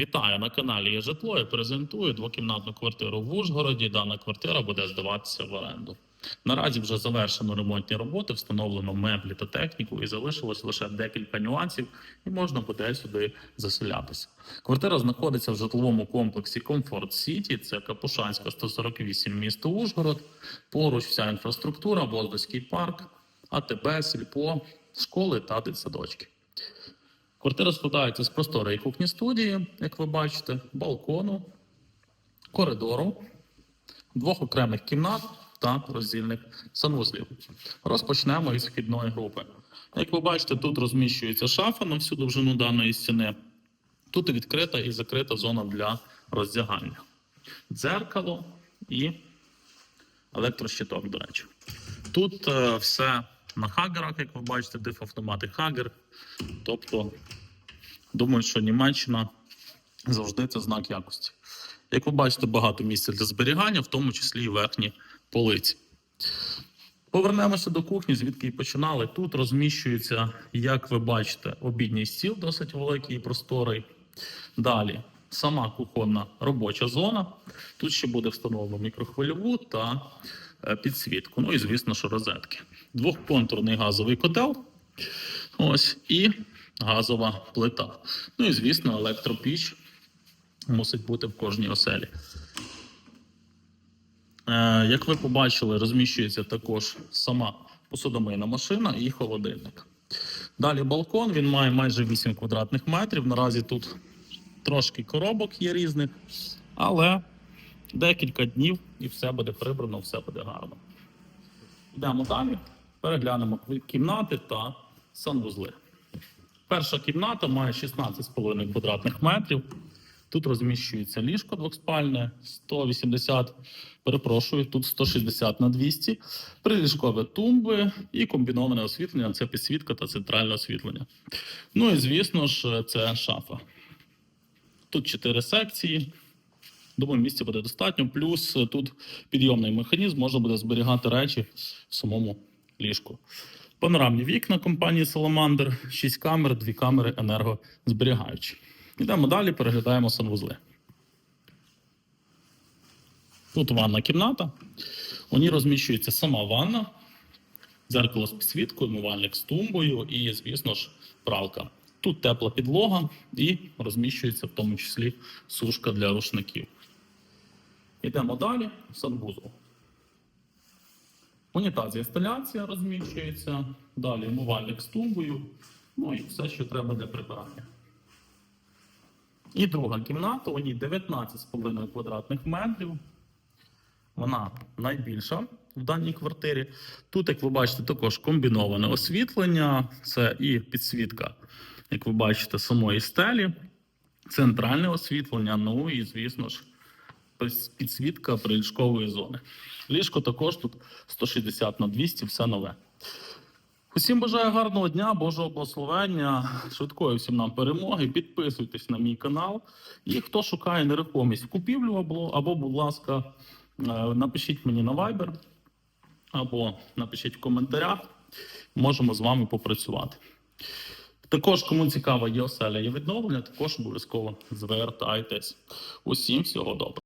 Вітаю на каналі «Є житло» і презентую двокімнатну квартиру в Ужгороді. Дана квартира буде здаватися в оренду. Наразі вже завершено ремонтні роботи, встановлено меблі та техніку, і залишилось лише декілька нюансів, і можна буде сюди заселятися. Квартира знаходиться в житловому комплексі Комфорт Сіті. Це Капушанська 148, місто Ужгород. Поруч вся інфраструктура, Воздоський парк, АТБ, Сільпо, школи та дитсадочки. Квартира складається з просторої кухні студії, як ви бачите, балкону, коридору, двох окремих кімнат та роздільних санвузлів. Розпочнемо із вхідної групи. Як ви бачите, тут розміщується шафа на всю довжину даної стіни. Тут відкрита і закрита зона для роздягання. Дзеркало і електрощиток, до речі. Тут е, все на хагерах, як ви бачите, дифавтомати хагер. Тобто, думаю, що Німеччина завжди це знак якості. Як ви бачите, багато місця для зберігання, в тому числі і верхні полиці. Повернемося до кухні, звідки і починали. Тут розміщується, як ви бачите, обідній стіл, досить великий і просторий. Далі сама кухонна робоча зона. Тут ще буде встановлено мікрохвильову та е, підсвітку. Ну і, звісно, що розетки. Двохконтурний газовий котел. Ось і газова плита. Ну і, звісно, електропіч мусить бути в кожній оселі. Е, Як ви побачили, розміщується також сама посудомийна машина і холодильник. Далі балкон, він має майже 8 квадратних метрів. Наразі тут трошки коробок є різних, але декілька днів і все буде прибрано, все буде гарно. Йдемо далі, переглянемо кімнати та санвузли. Перша кімната має 16,5 квадратних метрів. Тут розміщується ліжко двохспальне, 180, перепрошую, тут 160 на 200, приліжкові тумби і комбіноване освітлення це підсвітка та центральне освітлення. Ну і звісно ж, це шафа. Тут 4 секції. Думаю, місця буде достатньо. Плюс тут підйомний механізм, можна буде зберігати речі в самому ліжку. Панорамні вікна компанії Salamander, 6 камер, 2 камери енергозберігаючі. Йдемо далі, переглядаємо санвузли. Тут ванна кімната. У ній розміщується сама ванна, дзеркало з підсвіткою, умивальник з тумбою і, звісно ж, пралка. Тут тепла підлога і розміщується в тому числі сушка для рушників. Йдемо далі. Санвузол. Унітаз інсталяція розміщується. Далі умивальник з тумбою. Ну і все, що треба для прибирання. І друга кімната, у ній 19,5 квадратних метрів. Вона найбільша в даній квартирі. Тут, як ви бачите, також комбіноване освітлення. Це і підсвітка, як ви бачите, самої стелі, центральне освітлення, ну і, звісно ж, підсвітка приліжкової зони. Ліжко також тут 160 на 200, все нове. Усім бажаю гарного дня, Божого благословення, швидкої всім нам перемоги. Підписуйтесь на мій канал. І хто шукає нерухомість в купівлю або, будь ласка, е, напишіть мені на Viber або напишіть в коментарях. Можемо з вами попрацювати. Також, кому цікаво, є оселя є відновлення, також обов'язково звертайтесь. Усім всього доброго.